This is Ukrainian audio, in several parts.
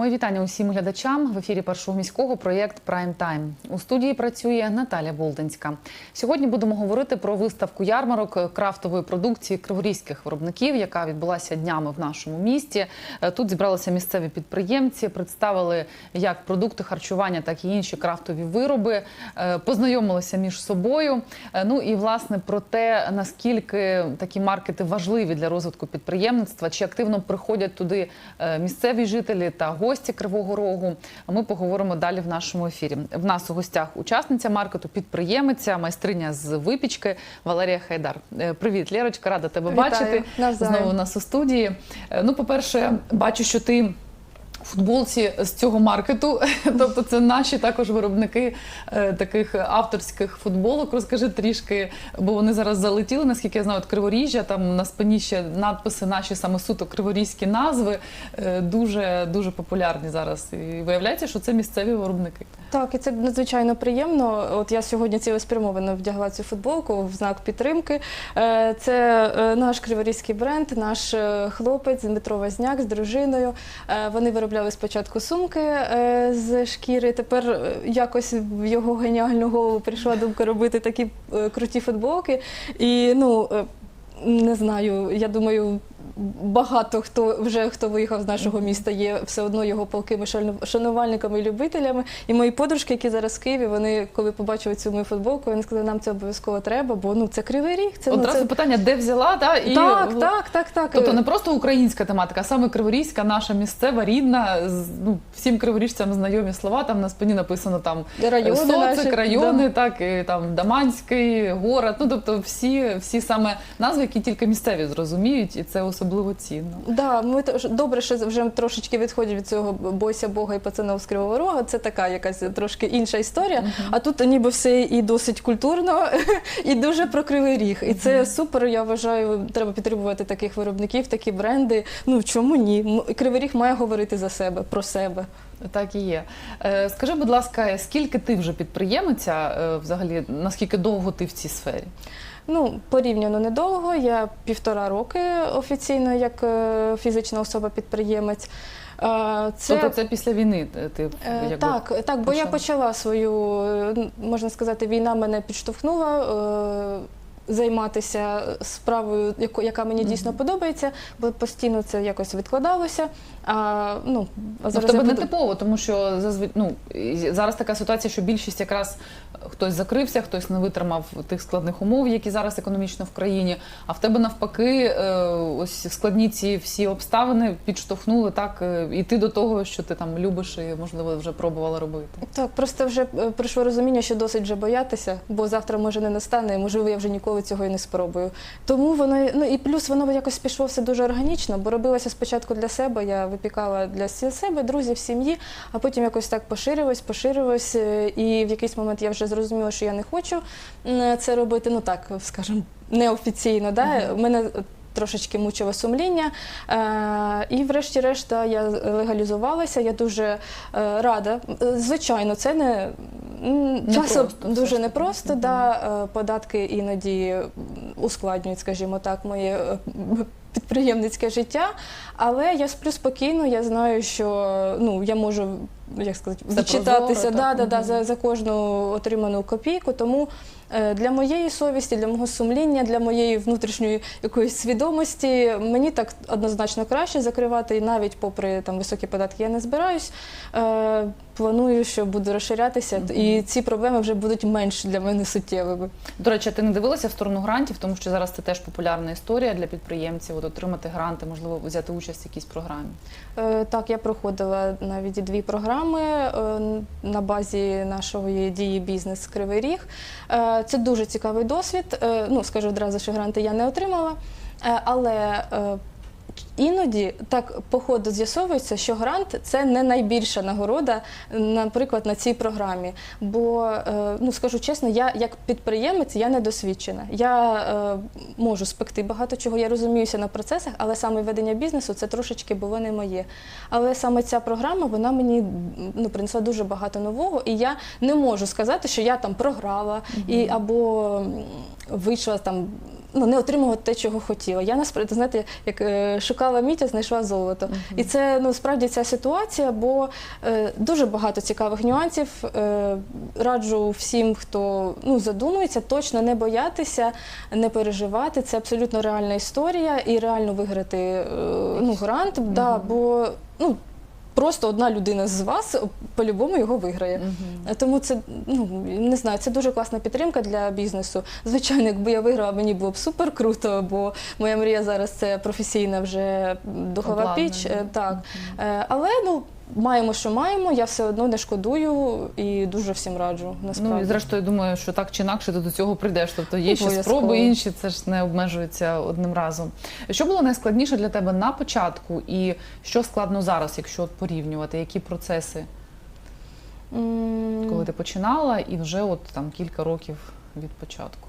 Мої вітання усім глядачам в ефірі першого міського проєкт Прайм Тайм. У студії працює Наталя Болдинська. Сьогодні будемо говорити про виставку ярмарок крафтової продукції криворізьких виробників, яка відбулася днями в нашому місті. Е, Тут зібралися місцеві підприємці, представили як продукти харчування, так і інші крафтові вироби, е, познайомилися між собою. Е, Ну і власне про те, наскільки такі маркети важливі для розвитку підприємництва, чи активно приходять туди місцеві жителі та гості Кривого Рогу. Ми поговоримо далі в нашому ефірі. В нас у гостях учасниця маркету, підприємиця, майстриня з випічки Валерія Хайдар. Е, Привіт, Лєрочка, рада тебе Вітаю. бачити. Навзаєм. Знову у нас у студії. Е, Ну, по-перше, бачу, що ти. Футболці з цього маркету, тобто це наші також виробники е, таких авторських футболок. Розкажи трішки, бо вони зараз залетіли, наскільки я знаю, от Криворіжжя, там на спині ще надписи наші саме суто криворізькі назви, е, дуже дуже популярні зараз. І виявляється, що це місцеві виробники. Так, і це надзвичайно приємно. От я сьогодні цілеспрямовано вдягла цю футболку в знак підтримки. Е, Це е, наш криворізький бренд, наш е, хлопець Дмитро Возняк з дружиною. Вони виробляли спочатку сумки з шкіри. Тепер якось в його геніальну голову прийшла думка робити такі круті футболки. І ну. Не знаю, я думаю, багато хто вже хто виїхав з нашого міста, є все одно його палкими шану- шанувальниками і любителями. І мої подружки, які зараз в Києві, вони коли побачили цю мою футболку, вони сказали, нам це обов'язково треба, бо ну це кривий ріг. Це, ну, Одразу це... питання, де взяла, та і Так, так, так, так. Тобто не просто українська тематика, а саме криворізька, наша місцева, рідна, з- ну, всім криворіжцям знайомі слова. Там на спині написано там Райони Социк, наші, райони, да. так і там Даманський, город. Ну тобто всі, всі саме назви, які тільки місцеві зрозуміють, і це особливо цінно. Да, ми добре, що вже трошечки відходять від цього бойся Бога і пацанов з Кривого Рога. Це така якась трошки інша історія. А тут ніби все і досить культурно, і дуже про кривий ріг. І це супер. Я вважаю, треба підтримувати таких виробників, такі бренди. Ну чому ні? Кривий ріг має говорити за себе, про себе. Так і є. Е, Скажи, будь ласка, скільки ти вже підприємиця, е, взагалі, наскільки довго ти в цій сфері? Ну, порівняно недовго. Я півтора роки офіційно як е, фізична особа-підприємець. Е, Це... Тобто це після війни ти- ти Е, якби, Так, так, бо я почала? почала свою, е, можна сказати, війна мене підштовхнула. Е, Займатися справою, яка мені дійсно подобається, бо постійно це якось відкладалося. А, ну, а Ну, в зараз тебе я не типово, тому що зазвичай ну, зараз така ситуація, що більшість якраз хтось закрився, хтось не витримав тих складних умов, які зараз економічно в країні. А в тебе навпаки, е, ось складні ці всі обставини підштовхнули так е, іти до того, що ти там любиш і можливо вже пробувала робити. Так, просто вже е, прийшло розуміння, що досить вже боятися, бо завтра може не настане, можливо, я вже ніколи цього і не спробую. Тому воно ну і плюс воно якось пішло все дуже органічно, бо робилося спочатку для себе. Я випікала для себе, друзів, сім'ї, а потім якось так поширилось, поширилось. е, І в якийсь момент я вже зрозуміла, що я не хочу це робити. Ну так, скажімо, неофіційно. Да? Мене трошечки мучило сумління. Е, і врешті-решт я легалізувалася. Я дуже е, рада. Звичайно, це не часом дуже непросто. Да, е, податки іноді ускладнюють, скажімо так, моє підприємницьке життя. Але я сплю спокійно, я знаю, що ну, я можу. Як сказати, Це відчитатися да, да, да, за, за кожну отриману копійку. Тому для моєї совісті, для мого сумління, для моєї внутрішньої якоїсь свідомості мені так однозначно краще закривати, і навіть попри там високі податки я не збираюсь. Е, планую, що буду розширятися, і ці проблеми вже будуть менш для мене суттєвими. До речі, ти не дивилася в сторону грантів, тому що зараз це теж популярна історія для підприємців. От отримати гранти, можливо, взяти участь в якійсь програмі. Е, Так, я проходила навіть дві програми е, на базі нашої дії бізнес Кривий Ріг. Е, Це дуже цікавий досвід. Е, Ну, скажу одразу, що гранти я не отримала, Е, але е, іноді так по ходу з'ясовується, що грант це не найбільша нагорода, наприклад, на цій програмі. Бо, е, ну скажу чесно, я як підприємець я не досвідчена. Я е, можу спекти багато чого, я розуміюся на процесах, але саме ведення бізнесу це трошечки було не моє. Але саме ця програма вона мені ну, принесла дуже багато нового, і я не можу сказати, що я там програла і або вийшла там ну, не отримувала те, чого хотіла. Я насправді, знаєте, як е, шукала а знайшла золото. І це ну, справді ця ситуація, бо е, дуже багато цікавих нюансів. Е, раджу всім, хто ну, задумується, точно не боятися, не переживати. Це абсолютно реальна історія і реально виграти е, ну, грант, да, бо ну, просто одна людина з вас по-любому його виграє. Угу. Тому це ну не знаю, це дуже класна підтримка для бізнесу. Звичайно, якби я виграла, мені було б супер круто, бо моя мрія зараз це професійна вже духова Обладна, піч. е, Так. угу. Але ну. Маємо, що маємо, я все одно не шкодую і дуже всім раджу. Насправді. Ну і зрештою, думаю, що так чи інакше ти до цього прийдеш. Тобто є ще спроби інші, це ж не обмежується одним разом. Що було найскладніше для тебе на початку, і що складно зараз, якщо от порівнювати, які процеси, коли ти починала, і вже от там кілька років від початку?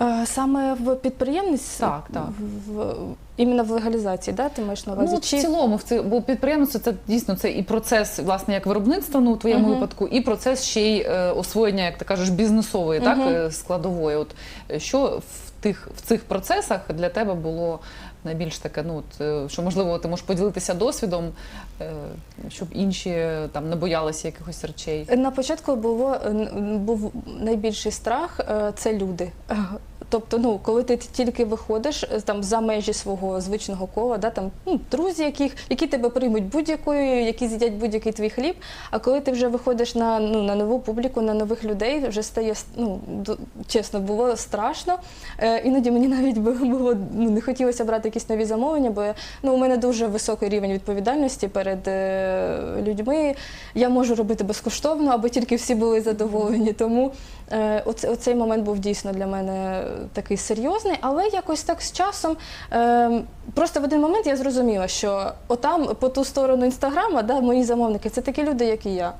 Е, Саме в підприємництві? Так, так. В, іменно в легалізації, да? ти маєш на увазі? Ну, Чи- в цілому, в це бо підприємство це дійсно це і процес, власне, як виробництва, ну у твоєму Мгм. випадку, і процес ще й е, освоєння, як ти кажеш, бізнесової, так Мгм. е, складової. От е, що в тих в цих процесах для тебе було найбільш таке, ну от, що можливо ти можеш поділитися досвідом, е, щоб інші там не боялися якихось речей. На початку було був найбільший страх це люди. Тобто, ну коли ти тільки виходиш е, там за межі свого звичного кола, да там ну, друзі, яких які тебе приймуть будь-якою, які з'їдять будь-який твій хліб. А коли ти вже виходиш на ну на нову публіку, на нових людей, вже стає ну чесно, було страшно. Е, іноді мені навіть було, ну, не хотілося брати якісь нові замовлення, бо ну, у мене дуже високий рівень відповідальності перед е, людьми. Я можу робити безкоштовно, аби тільки всі були задоволені. Тому оце, оцей момент був дійсно для мене такий серйозний, але якось так з часом. Е, просто в один момент я зрозуміла, що отам по ту сторону інстаграма, да, мої замовники це такі люди, як і я.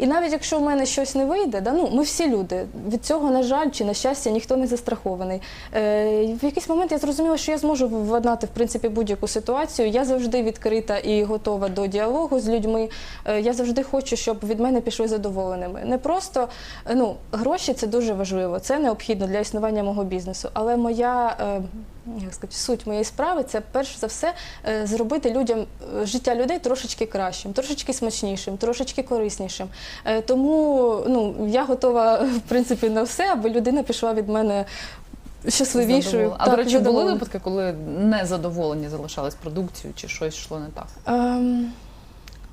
І навіть якщо в мене щось не вийде, да, ну ми всі люди. Від цього, на жаль, чи на щастя, ніхто не застрахований. Е, в якийсь момент я зрозуміла, що я зможу владнати в принципі будь-яку ситуацію. Я завжди відкрита і готова до діалогу з людьми. Е, я завжди хочу, щоб від мене пішли задоволеними. Не просто ну, гроші це дуже важливо, це необхідно для існування мого бізнесу. Але моя е, як сказати, суть моєї справи це перш за все е, зробити людям е, життя людей трошечки кращим, трошечки смачнішим, трошечки кориснішим. Е, Тому ну, я готова в принципі на все, аби людина пішла від мене щасливішою. А Так, до речі, були випадки, коли незадоволені залишались продукцією, чи щось йшло не так? Ем,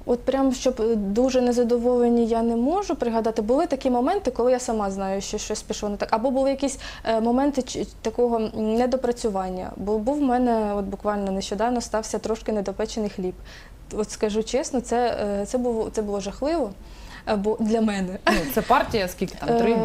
От прям щоб е, дуже незадоволені я не можу пригадати. Були такі моменти, коли я сама знаю, що щось пішло не так. Або були якісь е, моменти такого недопрацювання. Бо був в мене от буквально нещодавно стався трошки недопечений хліб. От скажу чесно, це е, це було це було жахливо. Бо для мене ну, це партія, скільки там три?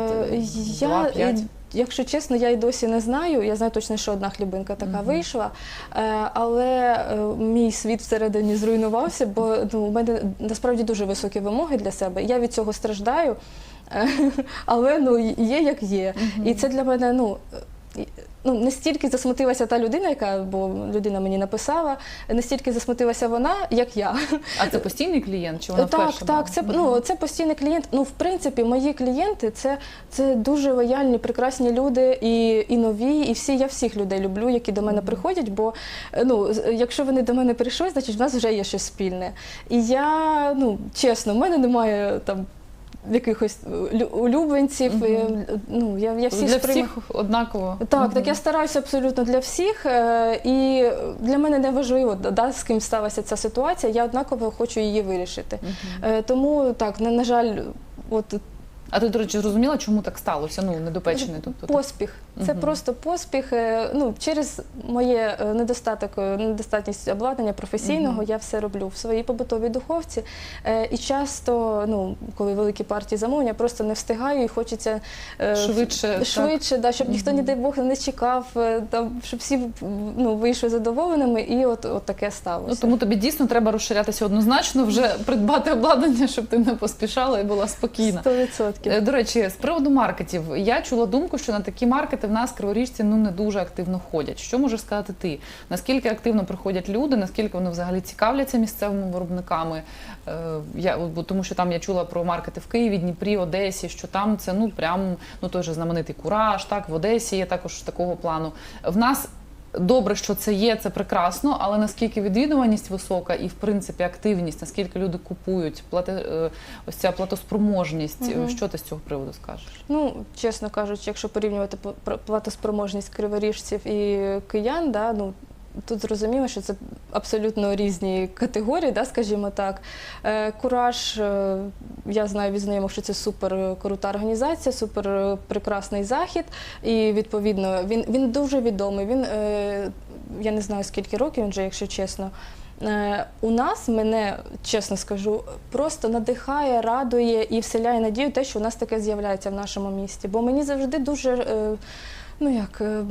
Я... 5? Якщо чесно, я й досі не знаю. Я знаю точно, що одна хлібинка така угу. вийшла. Е, але е, мій світ всередині зруйнувався, бо ну, у мене насправді дуже високі вимоги для себе. Я від цього страждаю, Е, але ну, є як є. І це для мене ну. Ну, не стільки засмутилася та людина, яка бо людина мені написала, не стільки засмутилася вона, як я. А це постійний клієнт? Чи вона Так, вперше була? так, це ну це постійний клієнт. Ну, в принципі, мої клієнти це, це дуже лояльні, прекрасні люди, і, і нові, і всі. Я всіх людей люблю, які до мене приходять. Бо ну, якщо вони до мене прийшли, значить в нас вже є щось спільне. І я, ну чесно, в мене немає там. Якихось е, лю- улюбленців, Мгм. ну я, я всіх Для сприймаю- всіх однаково. так, так я стараюся абсолютно для всіх, е, і для мене не важливо, да, з ким сталася ця ситуація. Я однаково хочу її вирішити. Мгм. Е, Тому так, на, на жаль, от А ти, до речі, зрозуміла, чому так сталося? Ну, недопечений. Тобто, поспіх. Це Мгм. просто поспіх. е, Ну, через моє е, недостаток, е, недостатність обладнання професійного, я все роблю в своїй побутовій духовці. Е, І часто, ну, коли великі партії замовлення, просто не встигаю і хочеться е, Швидше, так. швидше, да, щоб ніхто, не дай Бог, не чекав, е, там, щоб всі ну, вийшли задоволеними, і от, от таке сталося. Ну, тому тобі дійсно треба розширятися однозначно, вже придбати обладнання, щоб ти не поспішала і була спокійна. 100%. Е, До речі, з приводу маркетів, я чула думку, що на такі маркети в нас криворіжці ну не дуже активно ходять. Що можеш сказати ти? Наскільки активно приходять люди, наскільки вони взагалі цікавляться місцевими виробниками? Е, Я тому, що там я чула про маркети в Києві, Дніпрі, Одесі, що там це ну прям ну той же знаменитий кураж, так в Одесі є також такого плану. В нас. Добре, що це є, це прекрасно, але наскільки відвідуваність висока і в принципі активність, наскільки люди купують, плати, е, ось ця платоспроможність, угу. що ти з цього приводу скажеш? Ну, чесно кажучи, якщо порівнювати пл- пр- платоспроможність криворіжців і киян, да, ну, тут зрозуміло, що це абсолютно різні категорії, да, скажімо так. Е, Кураж, е, я знаю від знайомих, що це супер крута організація, супер прекрасний захід. І відповідно він, він дуже відомий. Він, е, я не знаю скільки років він вже, якщо чесно. У нас мене, чесно скажу, просто надихає, радує і вселяє надію те, що у нас таке з'являється в нашому місті. Бо мені завжди дуже. Ну як е,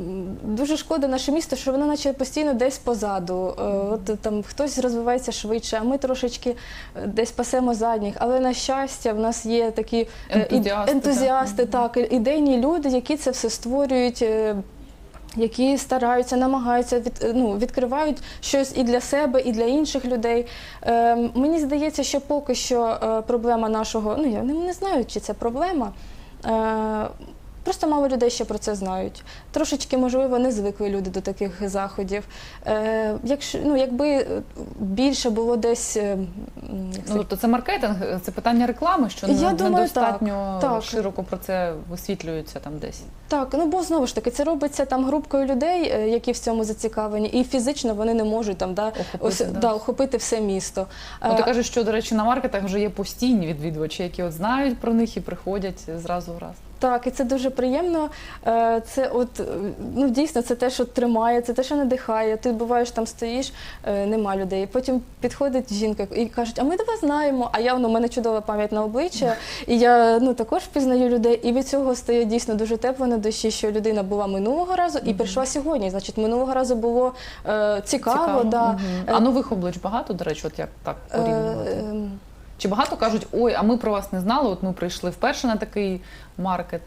дуже шкода наше місто, що воно наче постійно десь позаду. Е, От там хтось розвивається швидше, а ми трошечки е, десь пасемо задніх. Але на щастя, в нас є такі Ентузіасти, ентузіасти так, ідейні люди, які це все створюють. які стараються, намагаються від, ну, відкривають щось і для себе, і для інших людей. Е, мені здається, що поки що е, проблема нашого, ну я не, не знаю, чи це проблема. Е, Просто мало людей ще про це знають. Трошечки, можливо, не звикли люди до таких заходів. Е, якщо, ну, якби більше було десь. е, Ну, тобто це маркетинг, це питання реклами, що Я не- думаю, недостатньо так, так. широко про це висвітлюється там десь. Так, ну бо знову ж таки, це робиться там групкою людей, е, які в цьому зацікавлені, і фізично вони не можуть там да, Охопити, ось, да. да, охопити все місто. Ну, ти Е, кажеш, що, до речі, на маркетах вже є постійні відвідувачі, які от знають про них і приходять зразу в раз. Так, і це дуже приємно. Е, Це от е, ну дійсно це те, що тримає, це те, що надихає. Ти буваєш там, стоїш, е, нема людей. Потім підходить жінка і кажуть, а ми тебе знаємо. А я ну, у мене чудова пам'ять на обличчя, і я ну також впізнаю людей. І від цього стає дійсно дуже тепло на душі, що людина була минулого разу і прийшла сьогодні. Значить, минулого разу було е, цікаво. Да. Мгм. А нових облич багато, до речі, от як так Е, порівнювати? ем, Чи багато кажуть, ой, а ми про вас не знали, от ми прийшли вперше на такий маркет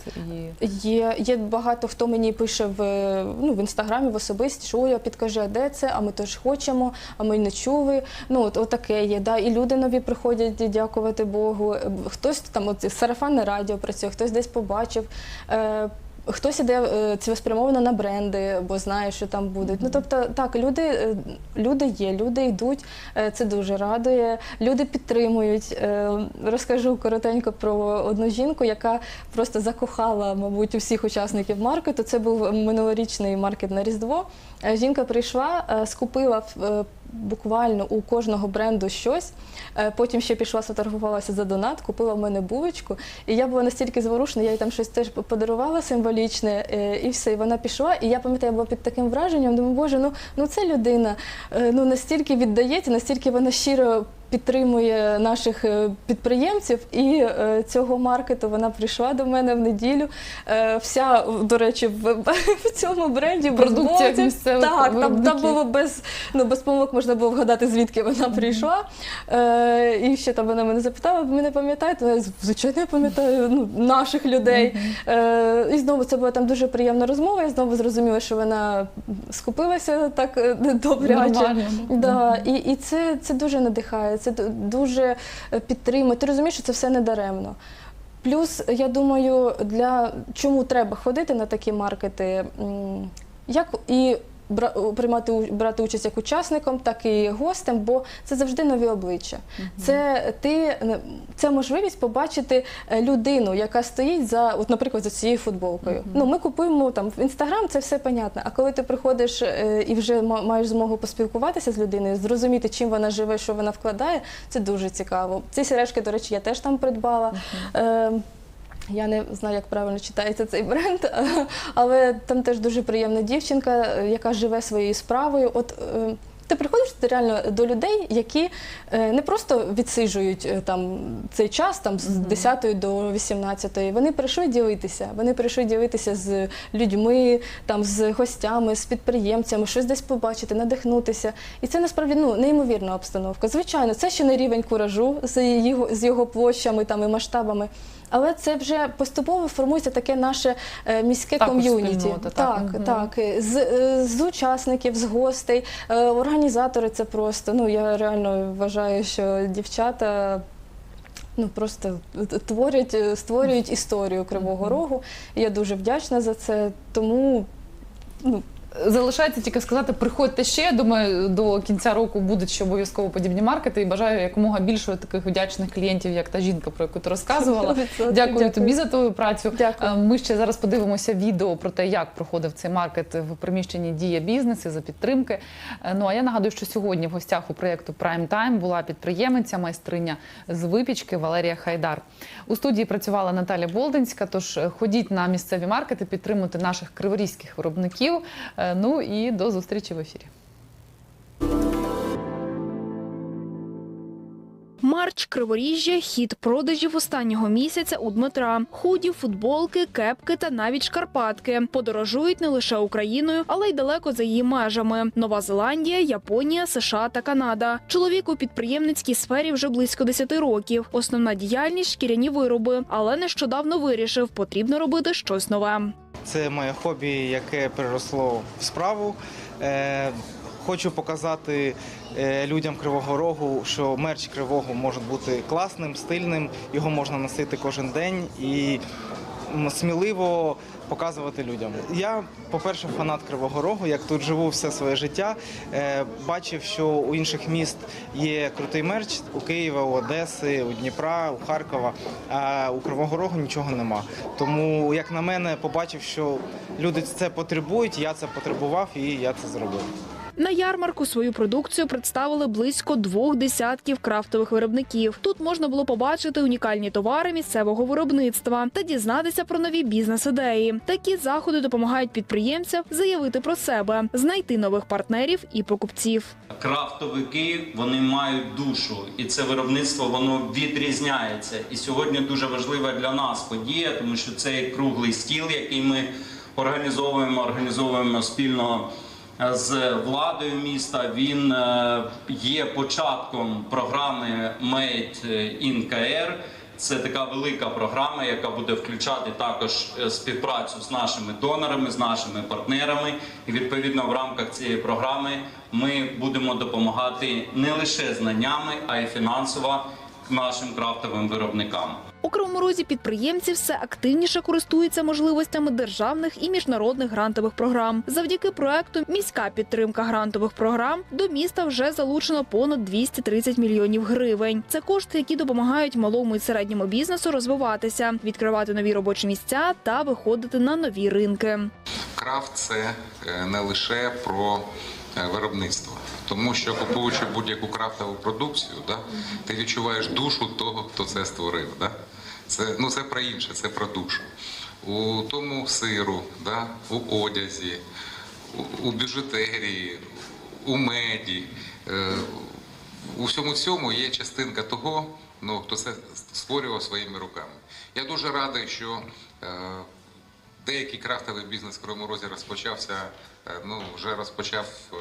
і. Є, є багато хто мені пише в, ну, в інстаграмі, в особисті, що я підкажи, а де це, а ми теж хочемо, а ми не чули. Ну, от, отаке є. Да? І люди нові приходять, дякувати Богу. Хтось там от, сарафанне радіо працює, хтось десь побачив. Е, Хтось іде е, цілеспрямовано на бренди, бо знає, що там будуть. Ну тобто, так, люди, е, люди є, люди йдуть, е, це дуже радує. Люди підтримують. Розкажу коротенько про одну жінку, яка просто закохала, мабуть, усіх учасників маркету. Це був минулорічний маркет на Різдво. Жінка прийшла, скупила буквально у кожного бренду щось. Е, Потім ще пішла, соторгувалася за донат, купила в мене булочку. І я була настільки зворушена, я їй там щось теж подарувала символічне, е, і все. І вона пішла. І я пам'ятаю, я була під таким враженням. Думаю, боже, ну, ну це людина е, ну, настільки віддається, настільки вона щиро. Підтримує наших е, підприємців і е, цього маркету вона прийшла до мене в неділю. Е, вся, до речі, в, в цьому бренді без Продукція блоків. місцевих Так, там, там було без, ну, без помилок можна було вгадати, звідки вона прийшла. І ще там вона мене запитала, ви не пам'ятаєте? Я, Звичайно, я пам'ятаю ну, наших людей. І знову це була там дуже приємна розмова. Я знову зрозуміла, що вона скупилася так добряче. Да, і, і це, це дуже надихає, це дуже е, підтримує. Ти розумієш, що це все не даремно. Плюс, я думаю, для чому треба ходити на такі маркети, як і приймати брати участь як учасником, так і гостем, бо це завжди нові обличчя. Це ти е, це можливість побачити е, людину, яка стоїть за, от, наприклад, за цією футболкою. Ну, ми купуємо там в інстаграм, це все понятно. А коли ти приходиш е, і вже маєш змогу поспілкуватися з людиною, зрозуміти, чим вона живе, що вона вкладає, це дуже цікаво. Ці сережки, до речі, я теж там придбала. Е, я не знаю, як правильно читається цей бренд, але там теж дуже приємна дівчинка, яка живе своєю справою. От е, ти приходиш ти реально до людей, які е, не просто відсиджують е, там цей час там з 10 до 18. Вони прийшли ділитися. Вони прийшли ділитися з людьми, там з гостями, з підприємцями, щось десь побачити, надихнутися. І це насправді ну неймовірна обстановка. Звичайно, це ще не рівень куражу з його з його площами там і масштабами. Але це вже поступово формується таке наше е, міське Також ком'юніті. спільнота, так. так, так. З, е, з учасників, з гостей, Е, організатори це просто. Ну я реально вважаю, що дівчата. Ну просто творять, створюють історію Кривого Рогу. Я дуже вдячна за це. Тому ну, Залишається тільки сказати, приходьте ще. Я Думаю, до кінця року будуть ще обов'язково подібні маркети. І бажаю якомога більше таких вдячних клієнтів, як та жінка, про яку ти розказувала. відсотків. Дякую, тобі за твою працю. Дякую. Е, Ми ще зараз подивимося відео про те, як проходив цей маркет в приміщенні Дія бізнес і за підтримки. Е, Ну а я нагадую, що сьогодні в гостях у проєкту Prime Time була підприємиця, майстриня з випічки Валерія Хайдар. У студії працювала Наталя Болдинська. Тож е, ходіть на місцеві маркети, підтримуйте наших криворізьких виробників. Е, Ну і до зустрічі в ефірі. Марч Криворіжжя хід продажів останнього місяця у Дмитра. Худі, футболки, кепки та навіть шкарпатки подорожують не лише Україною, але й далеко за її межами: Нова Зеландія, Японія, США та Канада. Чоловік у підприємницькій сфері вже близько 10 років. Основна діяльність шкіряні вироби, але нещодавно вирішив, потрібно робити щось нове. Це моє хобі, яке переросло в справу. Е, хочу показати е, людям Кривого Рогу, що мерч Кривого може бути класним, стильним, його можна носити кожен день і сміливо показувати людям. Я, по-перше, фанат Кривого Рогу, як тут живу все своє життя. Е, бачив, що у інших міст є крутий мерч у Києва, у Одеси, у Дніпра, у Харкова. А у Кривого Рогу нічого нема. Тому, як на мене, побачив, що люди це потребують, я це потребував і я це зробив. На ярмарку свою продукцію представили близько двох десятків крафтових виробників. Тут можна було побачити унікальні товари місцевого виробництва та дізнатися про нові бізнес-ідеї. Такі заходи допомагають підприємцям заявити про себе, знайти нових партнерів і покупців. Крафтовики вони мають душу, і це виробництво воно відрізняється. І сьогодні дуже важлива для нас подія, тому що цей круглий стіл, який ми організовуємо, організовуємо спільно з владою міста. Він е, є початком програми Made in KR. Це така велика програма, яка буде включати також е, співпрацю з нашими донорами, з нашими партнерами. І відповідно в рамках цієї програми ми будемо допомагати не лише знаннями, а й фінансово нашим крафтовим виробникам. У Кривому Розі підприємці все активніше користуються можливостями державних і міжнародних грантових програм. Завдяки проекту Міська підтримка грантових програм до міста вже залучено понад 230 мільйонів гривень. Це кошти, які допомагають малому і середньому бізнесу розвиватися, відкривати нові робочі місця та виходити на нові ринки. Крафт це е, не лише про е, виробництво, тому що купуючи будь-яку крафтову продукцію, да, ти відчуваєш душу того, хто це створив. Да? Це, ну, це про інше, це про душу. У тому сиру, да, у одязі, у, у біжутерії, у меді. Е, у всьому цьому є частинка того, ну, хто це створював своїми руками. Я дуже радий, що е, деякий крафтовий бізнес в Кривому Розі розпочався, е, ну, вже розпочав е,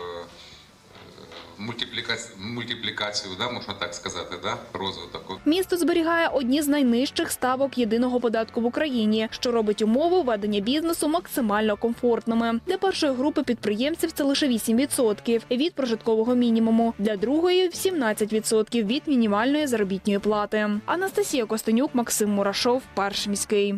мультиплікацію, мультиплікацію да, можна так сказати, да, розвиток. Місто зберігає одні з найнижчих ставок єдиного податку в Україні, що робить умови ведення бізнесу максимально комфортними. Для першої групи підприємців це лише 8% від прожиткового мінімуму, для другої 17% від мінімальної заробітної плати. Анастасія Костенюк, Максим Мурашов, перший міський.